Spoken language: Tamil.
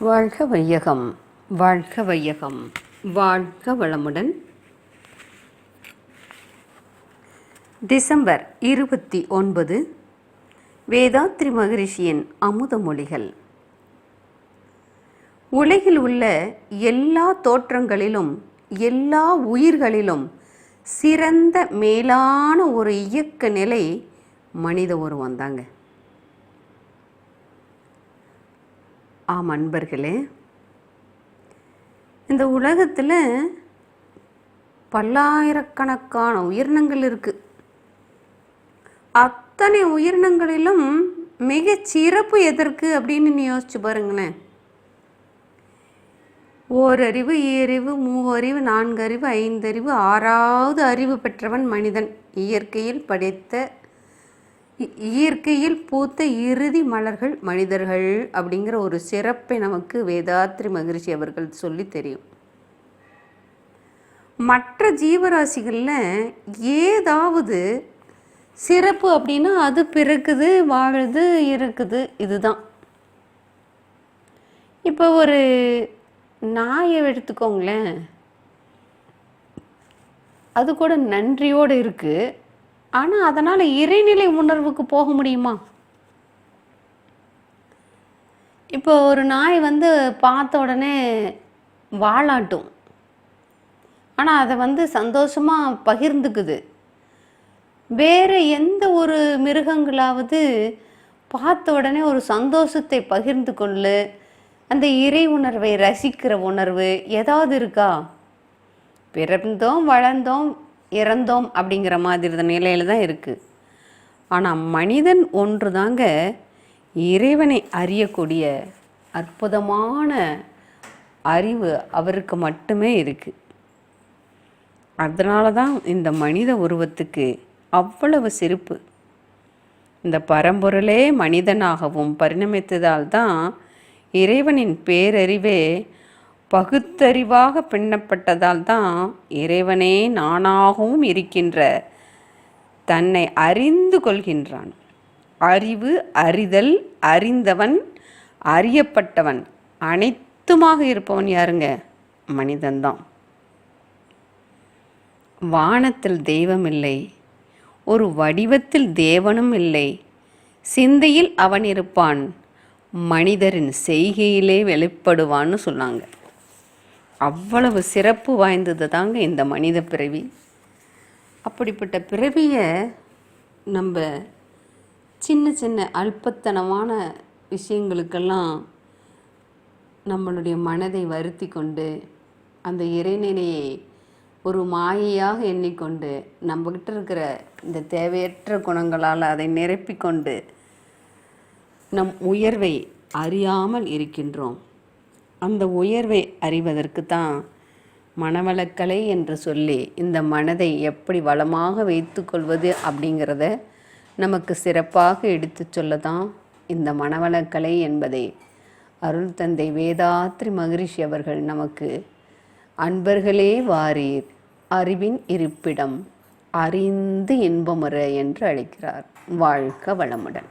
வாழ்க வையகம் வாழ்க வையகம் வாழ்க வளமுடன். டிசம்பர் இருபத்தி ஒன்பது வேதாத்ரி மகரிஷியின் அமுத மொழிகள். உலகில் உள்ள எல்லா தோற்றங்களிலும் எல்லா உயிர்களிலும் சிறந்த மேலான ஒரு இயக்க நிலை மனித உருவம் தாங்க. ஆம் அன்பர்களே இந்த உலகத்தில் பல்லாயிரக்கணக்கான உயிரினங்கள் இருக்குது அத்தனை உயிரினங்களிலும் மிகச் சிறப்பு எதற்கு அப்படின்னு நீ யோசிச்சு பாருங்களேன். ஓரறிவு ஈரறிவு மூவறிவு நான்கறிவு ஐந்தறிவு ஆறாவது அறிவு பெற்றவன் மனிதன். இயற்கையில் படைத்த இயற்கையில் பூத்த இறுதி மலர்கள் மனிதர்கள் அப்படிங்கிற ஒரு சிறப்பை நமக்கு வேதாத்ரி மகிழ்ச்சி அவர்கள் சொல்லி தெரியும். மற்ற ஜீவராசிகளில் ஏதாவது சிறப்பு அப்படின்னா அது பிறக்குது வாழுது இருக்குது இதுதான். இப்போ ஒரு நாயை எடுத்துக்கோங்களேன். அது கூட நன்றியோடு இருக்குது ஆனால் அதனால் இறைநிலை உணர்வுக்கு போக முடியுமா? இப்போ ஒரு நாய் வந்து பார்த்த உடனே வாழாட்டும். ஆனால் அதை வந்து சந்தோஷமாக பகிர்ந்துக்குது. வேறு எந்த ஒரு மிருகங்களாவது பார்த்த உடனே ஒரு சந்தோஷத்தை பகிர்ந்து கொள்ளு. அந்த இறை உணர்வை ரசிக்கிற உணர்வு ஏதாவது இருக்கா? பிறந்தோம் வளர்ந்தோம் இறந்தோம் அப்படிங்கிற மாதிரி நிலையில் தான் இருக்குது ஆனால் மனிதன் ஒன்று தாங்க இறைவனை அறியக்கூடிய அற்புதமான அறிவு அவருக்கு மட்டுமே இருக்குது அதனால தான் இந்த மனித உருவத்துக்கு அவ்வளவு சிறப்பு இந்த பரம்பொருளே மனிதனாகவும் பரிணமித்ததால் தான் இறைவனின் பேரறிவே பகுத்தறிவாக பின்னப்பட்டதால் தான் இறைவனே நானாகவும் இருக்கின்ற தன்னை அறிந்து கொள்கின்றான். அறிவு அறிதல் அறிந்தவன் அறியப்பட்டவன் அனைத்துமாக இருப்பவன் யாருங்க? மனிதன்தான் வானத்தில் தெய்வம் இல்லை. ஒரு வடிவத்தில் தேவனும் இல்லை. சிந்தையில் அவன் இருப்பான். மனிதரின் செய்கையிலே வெளிப்படுவான்னு சொன்னாங்க. அவ்வளவு சிறப்பு வாய்ந்தது தாங்க இந்த மனித பிறவி. அப்படிப்பட்ட பிறவியை நம்ம சின்ன சின்ன அல்பத்தனமான விஷயங்களுக்கெல்லாம் நம்மளுடைய மனதை வருத்தி கொண்டு அந்த இறைநிலையை ஒரு மாயையாக எண்ணிக்கொண்டு நம்மக்கிட்ட இருக்கிற இந்த தேவையற்ற குணங்களால் அதை நிரப்பிக்கொண்டு நம் உயர்வை அறியாமல் இருக்கின்றோம். அந்த உயர்வை அறிவதற்கு தான் மனவளக்கலை என்று சொல்லி இந்த மனதை எப்படி வளமாக வைத்துக்கொள்வது அப்படிங்கிறத நமக்கு சிறப்பாக எடுத்து சொல்ல தான் இந்த மனவளக்கலை என்பதை அருள் தந்தை வேதாத்ரி மகரிஷி அவர்கள் நமக்கு அன்பர்களே வாரீர் அறிவின் இருப்பிடம் அறிந்து இன்பமுற என்று அழைக்கிறார். வாழ்க வளமுடன்.